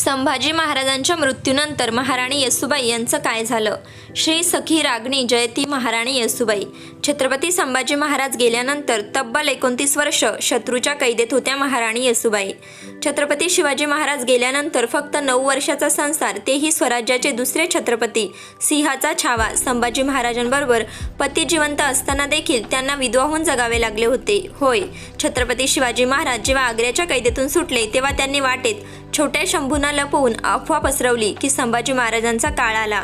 संभाजी महाराजांच्या मृत्यूनंतर महाराणी येसुबाई यांचं काय झालं? श्री सखी रागणी जयती महाराणी येसुबाई. छत्रपती संभाजी महाराज गेल्यानंतर तब्बल एकोणतीस वर्ष शत्रूच्या कैदेत होत्या महाराणी येसुबाई. छत्रपती शिवाजी महाराज गेल्यानंतर फक्त नऊ वर्षाचा संसार तेही स्वराज्याचे दुसरे छत्रपती सिंहाचा छावा संभाजी महाराजांबरोबर पती जिवंत असताना देखील त्यांना विधवाहून जगावे लागले होते. होय छत्रपती शिवाजी महाराज जेव्हा आग्र्याच्या कैदेतून सुटले तेव्हा त्यांनी वाटेत छोट्या शंभूना लपवून अफवा पसरवली की संभाजी महाराजांचा काळ आला.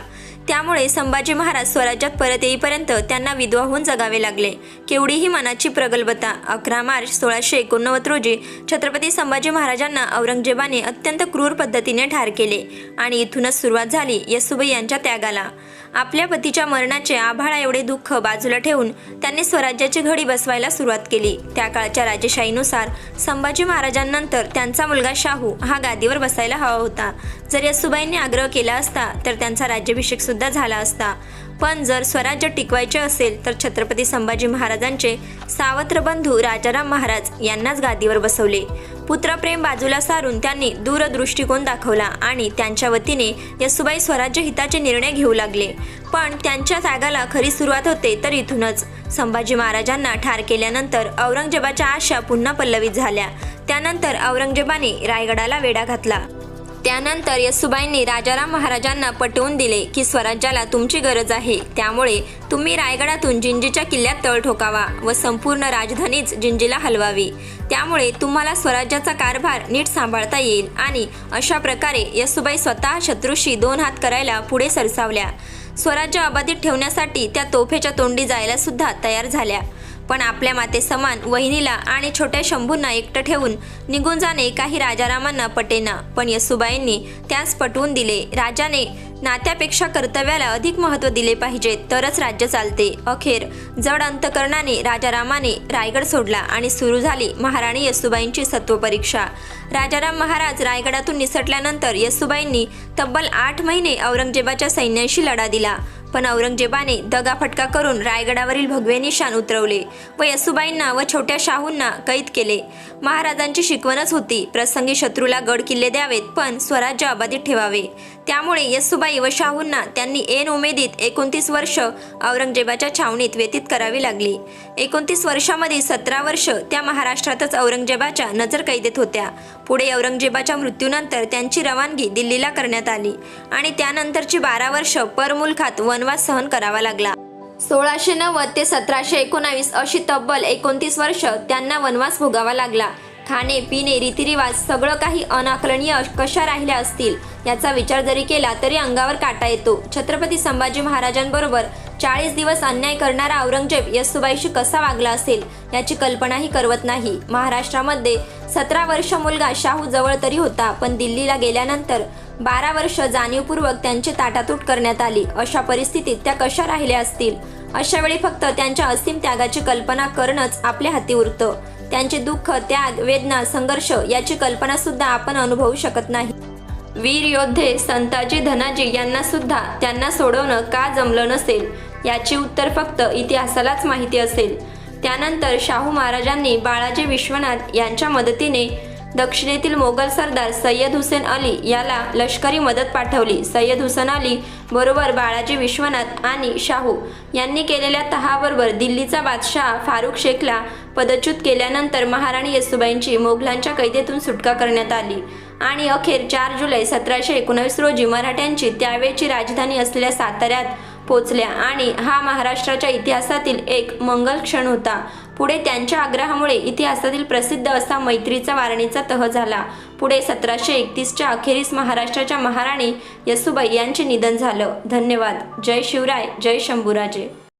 त्यामुळे संभाजी महाराज स्वराज्यात परत येईपर्यंत त्यांना विधवा होऊन जगावे लागले. केवढीही मनाची प्रगल्भता अकरा मार्च सोळाशे एकोणनव्वद रोजी छत्रपती संभाजी महाराजांना औरंगजेबाने अत्यंत क्रूर पद्धतीने ठार केले आणि इथूनच सुरुवात झाली यसुबाई यांच्या त्यागाला. आपल्या पतीच्या मरणाचे आभाळा एवढे दुःख बाजूला ठेवून त्यांनी स्वराज्याची घडी बसवायला सुरुवात केली. त्या काळच्या राजेशाहीनुसार संभाजी महाराजांनंतर त्यांचा मुलगा शाहू हा गादीवर बसायला हवा होता. जर येसुबाईंनी आग्रह केला असता तर त्यांचा राज्याभिषेक सुद्धा झाला असता. पण जर स्वराज्य टिकवायचे असेल तर छत्रपती संभाजी महाराजांचे सावत्र बंधू राजाराम महाराज यांनाच गादीवर बसवले. पुत्रप्रेम बाजूला सारून त्यांनी दूरदृष्टिकोन दाखवला आणि त्यांच्या वतीने यसुबाई स्वराज्य हिताचे निर्णय घेऊ लागले. पण त्यांच्या त्यागाला खरी सुरुवात होते तर इथूनच. संभाजी महाराजांना ठार केल्यानंतर औरंगजेबाच्या आशा पुन्हा पल्लवित झाल्या. त्यानंतर औरंगजेबाने रायगडाला वेढा घातला. त्यानंतर येसुबाईंनी राजाराम महाराजांना पटवून दिले की स्वराज्याला तुमची गरज आहे. त्यामुळे तुम्ही रायगडातून जिंजीच्या किल्ल्यात तळ ठोकावा व संपूर्ण राजधानीच जिंजीला हलवावी. त्यामुळे तुम्हाला स्वराज्याचा कारभार नीट सांभाळता येईल आणि अशा प्रकारे येसुबाई स्वतः शत्रूशी दोन हात करायला पुढे सरसावल्या. स्वराज्य अबाधित ठेवण्यासाठी त्या तोफेच्या तोंडी जायला सुद्धा तयार झाल्या. पण आपल्या माते समान वहिनीला आणि छोट्या शंभूंना एकटं ठेवून निघून जाणे काही राजारामांना पटेना पण येसुबाईंनी त्यास पटवून दिले. राजाने नात्यापेक्षा कर्तव्याला अधिक महत्त्व दिले पाहिजे तरच राज्य चालते. अखेर जड अंतकरणाने राजारामाने रायगड सोडला आणि सुरू झाली महाराणी येसुबाईंची सत्वपरीक्षा. राजाराम महाराज रायगडातून निसटल्यानंतर यसुबाईंनी तब्बल आठ महिने औरंगजेबाच्या सैन्याशी लढा दिला. पण औरंगजेबाने दगाफटका करून रायगडावरील भगवे निशाण उतरवले. व यसूबाईंना व छोट्या शाहूंना कैद केले. महाराजांची शिकवणच होती प्रसंगी शत्रूला गड किल्ले द्यावेत पण स्वराज्य अबाधित ठेवावे. त्यामुळे येसुबाई व शाहूंना त्यांनी ऐन उमेदीत एकोणतीस वर्ष औरंगजेबाच्या छावणीत व्यतीत करावी लागली. एकोणतीस वर्षामध्ये सतरा वर्ष त्या महाराष्ट्रातच औरंगजेबाच्या नजर कैदेत होत्या. पुढे औरंगजेबाच्या मृत्यूनंतर त्यांची रवानगी दिल्लीला करण्यात आली आणि त्यानंतरची बारा वर्ष परमुलखात वनवास सहन करावा लागला. सोळाशे नव्वद ते सतराशे एकोणावीस अशी तब्बल एकोणतीस वर्ष त्यांना वनवास भोगावा लागला. खाणे पिणे रीतिरिवाज सगळं काही अनाकलनीय कशा राहिल्या असतील याचा विचार जरी केला तरी अंगावर काटा येतो. छत्रपती संभाजी महाराजांबरोबर चाळीस दिवस अन्याय करणारा औरंगजेब येसुबाईशी कसा वागला असेल याची कल्पनाही करवत नाही. महाराष्ट्रामध्ये सतरा वर्ष मुलगा शाहू जवळ तरी होता पण दिल्लीला गेल्यानंतर बारा वर्ष जाणीवपूर्वक त्यांची ताटातूट करण्यात आली. अशा परिस्थितीत त्या कशा राहिल्या असतील? अशा वेळी फक्त त्यांच्या असीम त्यागाची कल्पना करणंच आपल्या हाती उरतं. त्यांचे दुःख त्याग वेदना संघर्ष याची कल्पना सुद्धा आपण अनुभवू शकत नाही. वीर योद्धे संताजी धनाजी यांना सुद्धा त्यांना सोडवणं का जमलं नसेल? याची उत्तर फक्त इतिहासालाच माहिती असेल. त्यानंतर शाहू महाराजांनी बाळाजी विश्वनाथ यांच्या मदतीने दक्षिणेतील मोगल सरदार सय्यद हुसेन अली याला लष्करी मदत पाठवली. सय्यद हुसेन अली बरोबर बाळाजी विश्वनाथ आणि शाहू यांनी केलेल्या तहाबरोबर दिल्लीचा बादशाह फारुख शेखला पदच्युत केल्यानंतर महाराणी येसुबाईंची मोगलांच्या कैदेतून सुटका करण्यात आली. आणि अखेर चार जुलै सतराशे एकोणावीस रोजी मराठ्यांची त्यावेळची राजधानी असलेल्या साताऱ्यात पोचल्या आणि हा महाराष्ट्राच्या इतिहासातील एक मंगल क्षण होता. पुढे त्यांच्या आग्रहामुळे इतिहासातील प्रसिद्ध असा मैत्रीचा वारणीचा तह झाला. पुढे सतराशे एकतीसच्या अखेरीस महाराष्ट्राच्या महाराणी यसुबाई यांचे निधन झालं. धन्यवाद. जय शिवराय. जय शंभूराजे.